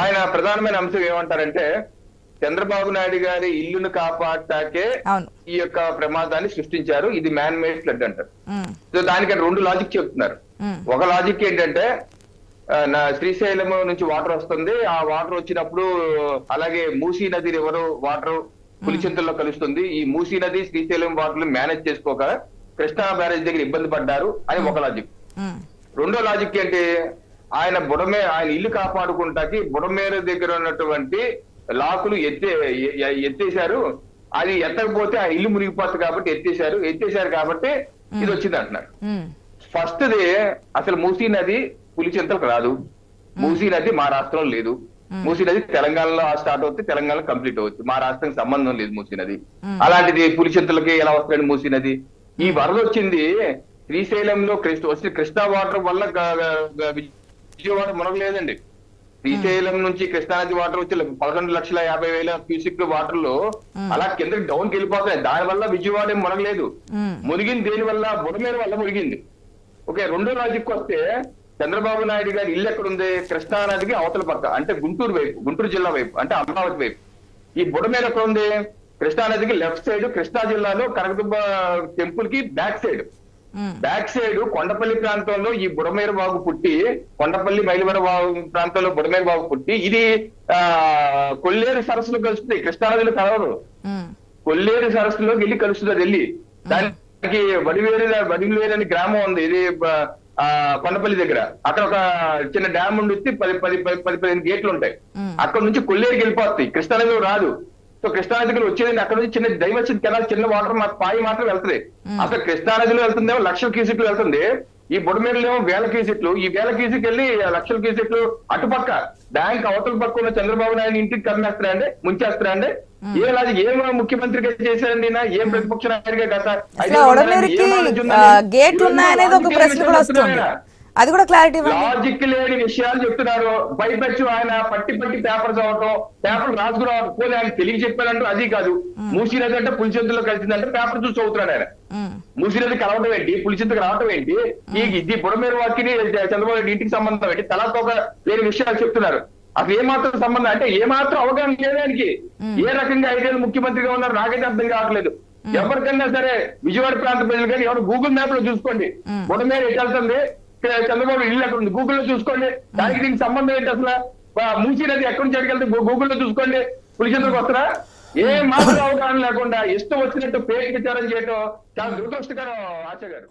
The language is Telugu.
ఆయన ప్రధానమైన అంశం ఏమంటారంటే చంద్రబాబు నాయుడు గారి ఇల్లును కాపాడటాకే ఈ యొక్క ప్రమాదాన్ని సృష్టించారు. ఇది మ్యాన్ మేడ్ ఫ్లడ్ అంటారు సో దానికి రెండు లాజిక్ చెప్తున్నారు. ఒక లాజిక్ ఏంటంటే నా శ్రీశైలం నుంచి వాటర్ వస్తుంది. ఆ వాటర్ వచ్చినప్పుడు అలాగే మూసీ నది రివర్ వాటర్ పులిచింతల్లో కలుస్తుంది. ఈ మూసీ నది శ్రీశైలం వాటర్ మేనేజ్ చేసుకోక కృష్ణా బ్యారేజ్ దగ్గర ఇబ్బంది పడ్డారు అని ఒక లాజిక్ రెండో లాజిక్ ఏంటి? ఆయన బుడమే ఆయన ఇల్లు కాపాడుకుంటాకి బుడమేర దగ్గర ఉన్నటువంటి లాకులు ఎత్తే ఎత్తేశారు. అది ఎత్తకపోతే ఆ ఇల్లు మునిగిపోతుంది కాబట్టి ఎత్తేశారు. ఎత్తేశారు కాబట్టి ఇది వచ్చింది అంటున్నారు. ఉమ్, ఫస్ట్ ది అసలు మూసీ నది పులిచింతలకు రాదు. మూసీ నది మా రాష్ట్రంలో లేదు. మూసీ నది తెలంగాణలో స్టార్ట్ అవుతుంది తెలంగాణలో కంప్లీట్ అవుతుంది మా రాష్ట్రానికి సంబంధం లేదు మూసీ నది. అలాంటిది పులిచింతలకి ఎలా వస్తాయండి మూసీ నది? ఈ వరద వచ్చింది శ్రీశైలంలో కృష్ణ వచ్చిన కృష్ణా వాటర్ వల్ల విజయవాడ మునగలేదండి. శ్రీశైలం నుంచి కృష్ణానది వాటర్ వచ్చి పదకొండు లక్షల యాభై వేల క్యూసిక్ వాటర్లో అలా కిందకి డౌన్కి వెళ్ళిపోతాయి దాని వల్ల విజయవాడ ఏం మునగలేదు. మునిగింది దేని వల్ల బుడమేర వల్ల మునిగింది. ఓకే రెండో లాజిక్ వస్తే చంద్రబాబు నాయుడు గారి ఇల్లు ఎక్కడ ఉంది కృష్ణా నదికి అవతల పక్క అంటే గుంటూరు వైపు గుంటూరు జిల్లా వైపు అంటే అమరావతి వైపు. ఈ బుడమేర ఎక్కడ ఉంది కృష్ణా నదికి లెఫ్ట్ సైడ్ కృష్ణా జిల్లాలో కనకదుబ్బ టెంపుల్కి back side. Back side Kondapalli ప్రాంతంలో ఈ బుడమేరు బాగు పుట్టి కొండపల్లి మైలవర బాగు ప్రాంతంలో బుడమేరు బాగు పుట్టి ఇది ఆ కొల్లేరు సరస్సులో కలుస్తుంది. కృష్ణానదిలో కలవరు. కొల్లేరు సరస్సులోకి వెళ్ళి కలుస్తుంది అది వెళ్ళి. దానికి వడివేరు వడివేరు అనే గ్రామం ఉంది. ఇది కొండపల్లి దగ్గర. అక్కడ ఒక చిన్న డ్యామ్ ఉండి పది పది పది పది పదిహేను గేట్లు ఉంటాయి. అక్కడ నుంచి కొల్లేరుకి వెళ్ళిపోతాయి కృష్ణానదిలో రాదు. సో కృష్ణానదికి వచ్చేది అక్కడ నుంచి చిన్న దైవచ్చిన కెనాల్ చిన్న వాటర్ మా పాయి మాత్రం వెళ్తుంది. అసలు కృష్ణానదిలో వెళ్తుందేమో లక్షల క్యూసెక్లు వెళ్తుంది. ఈ బుడమేరులో ఏమో వేల క్యూసెక్లు. ఈ వేల క్యూసెక్ వెళ్ళి లక్షల క్యూసెక్లు అటుపక్క. బ్యాంక్ అవతల పక్క ఉన్న చంద్రబాబు నాయుడు ఇంటికి కమ్మేస్తారండి ముంచేస్తారండి. ఏ లాజి ఏం ముఖ్యమంత్రిగా చేశారండి? ఏం ప్రతిపక్ష నాయకుడిగా గత ఉన్నాయనేది ఒక ప్రశ్న కూడా వస్తుంది? అది కూడా క్లారిటీ లాజిక్ లేని విషయాలు చెప్తున్నారు. పైపెచ్చు ఆయన పట్టి పట్టి పేపర్ చదవటం పేపర్ రాసుకురావడం పోనీ ఆయన తెలియ చెప్పారంటూ అది కాదు. మూసినది అంటే పులిచెందులో కలిసిందంటే పేపర్ చూసి చదువుతున్నాడు ఆయన. మూసినది కలవటం ఏంటి? పులిచెందుకు రావటం ఏంటి? ఈ ఇది బుడమేరు వాటికి చంద్రబాబు నాయుడు ఇంటికి సంబంధం ఏంటి? తలతోక లేని విషయాలు చెప్తున్నారు. అసలు ఏమాత్రం సంబంధం? అంటే ఏమాత్రం అవగాహన లేదు ఆయనకి. ఏ రకంగా ఐదేళ్ళు ముఖ్యమంత్రిగా ఉన్నారు నాకైతే అర్థం కావట్లేదు. ఎవరికైనా సరే విజయవాడ ప్రాంత ప్రజలు కానీ ఎవరు గూగుల్ మ్యాప్లో చూసుకోండి. బుడమేరు ఎటు వెళ్తుంది? చంద్రబాబు ఇల్లు ఎక్కడ ఉంది. గూగుల్లో చూసుకోండి. దానికి దీనికి సంబంధం ఏంటి అసలు? ఆ, మూసీ నది ఎక్కడి నుంచి ఎక్కడికి వెళ్తే గూగుల్లో చూసుకోండి. పులిచంద్రకు వస్తారా? ఏ మాత్రం అవగాహన లేకుండా ఇష్టం వచ్చినట్టు పేరు విచారం చేయటం చాలా దురదృష్టకరం ఆశ గారు.